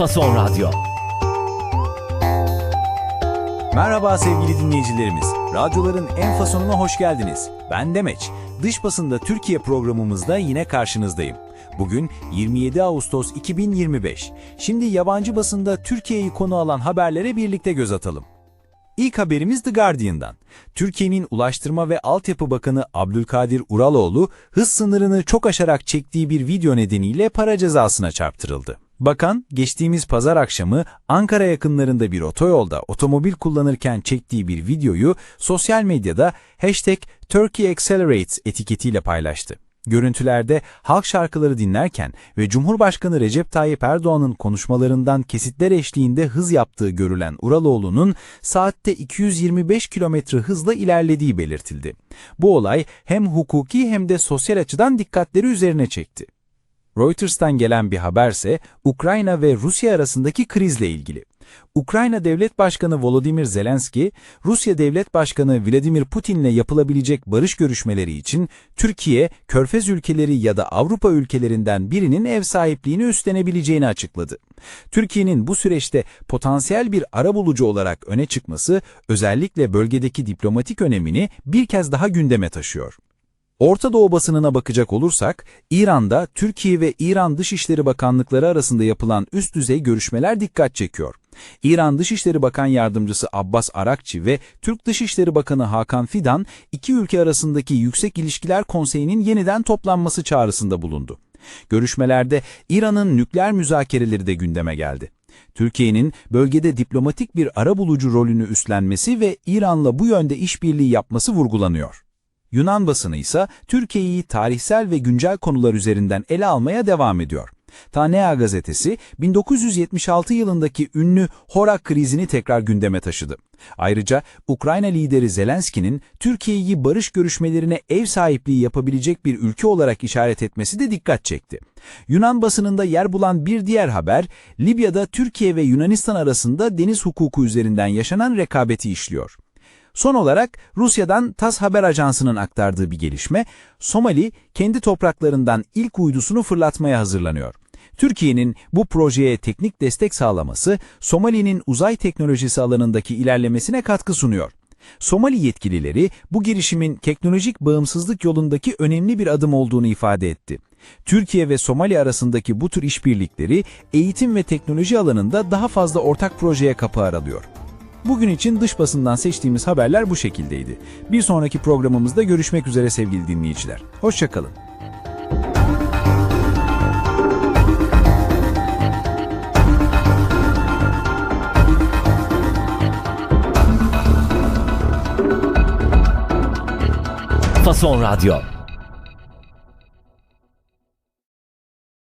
Fason Radyo. Merhaba sevgili dinleyicilerimiz. Radyoların en fasonuna hoş geldiniz. Ben Demeç. Dış basında Türkiye programımızda yine karşınızdayım. Bugün 27 Ağustos 2025. Şimdi yabancı basında Türkiye'yi konu alan haberlere birlikte göz atalım. İlk haberimiz The Guardian'dan. Türkiye'nin Ulaştırma ve Altyapı Bakanı Abdülkadir Uraloğlu, hız sınırını çok aşarak çektiği bir video nedeniyle para cezasına çarptırıldı. Bakan, geçtiğimiz pazar akşamı Ankara yakınlarında bir otoyolda otomobil kullanırken çektiği bir videoyu sosyal medyada hashtag Turkey etiketiyle paylaştı. Görüntülerde halk şarkıları dinlerken ve Cumhurbaşkanı Recep Tayyip Erdoğan'ın konuşmalarından kesitler eşliğinde hız yaptığı görülen Uraloğlu'nun saatte 225 kilometre hızla ilerlediği belirtildi. Bu olay hem hukuki hem de sosyal açıdan dikkatleri üzerine çekti. Reuters'tan gelen bir haberse Ukrayna ve Rusya arasındaki krizle ilgili. Ukrayna Devlet Başkanı Volodymyr Zelenski, Rusya Devlet Başkanı Vladimir Putin'le yapılabilecek barış görüşmeleri için Türkiye, Körfez ülkeleri ya da Avrupa ülkelerinden birinin ev sahipliğini üstlenebileceğini açıkladı. Türkiye'nin bu süreçte potansiyel bir arabulucu olarak öne çıkması özellikle bölgedeki diplomatik önemini bir kez daha gündeme taşıyor. Orta Doğu basınına bakacak olursak, İran'da Türkiye ve İran Dışişleri Bakanlıkları arasında yapılan üst düzey görüşmeler dikkat çekiyor. İran Dışişleri Bakan Yardımcısı Abbas Arakçi ve Türk Dışişleri Bakanı Hakan Fidan, iki ülke arasındaki Yüksek İlişkiler Konseyi'nin yeniden toplanması çağrısında bulundu. Görüşmelerde İran'ın nükleer müzakereleri de gündeme geldi. Türkiye'nin bölgede diplomatik bir arabulucu rolünü üstlenmesi ve İran'la bu yönde işbirliği yapması vurgulanıyor. Yunan basını ise Türkiye'yi tarihsel ve güncel konular üzerinden ele almaya devam ediyor. Tanea gazetesi 1976 yılındaki ünlü Horak krizini tekrar gündeme taşıdı. Ayrıca Ukrayna lideri Zelenski'nin Türkiye'yi barış görüşmelerine ev sahipliği yapabilecek bir ülke olarak işaret etmesi de dikkat çekti. Yunan basınında yer bulan bir diğer haber, Libya'da Türkiye ve Yunanistan arasında deniz hukuku üzerinden yaşanan rekabeti işliyor. Son olarak Rusya'dan TAS Haber Ajansı'nın aktardığı bir gelişme, Somali kendi topraklarından ilk uydusunu fırlatmaya hazırlanıyor. Türkiye'nin bu projeye teknik destek sağlaması, Somali'nin uzay teknolojisi alanındaki ilerlemesine katkı sunuyor. Somali yetkilileri bu girişimin teknolojik bağımsızlık yolundaki önemli bir adım olduğunu ifade etti. Türkiye ve Somali arasındaki bu tür işbirlikleri eğitim ve teknoloji alanında daha fazla ortak projeye kapı aralıyor. Bugün için dış basından seçtiğimiz haberler bu şekildeydi. Bir sonraki programımızda görüşmek üzere sevgili dinleyiciler. Hoşçakalın. Fason Radyo.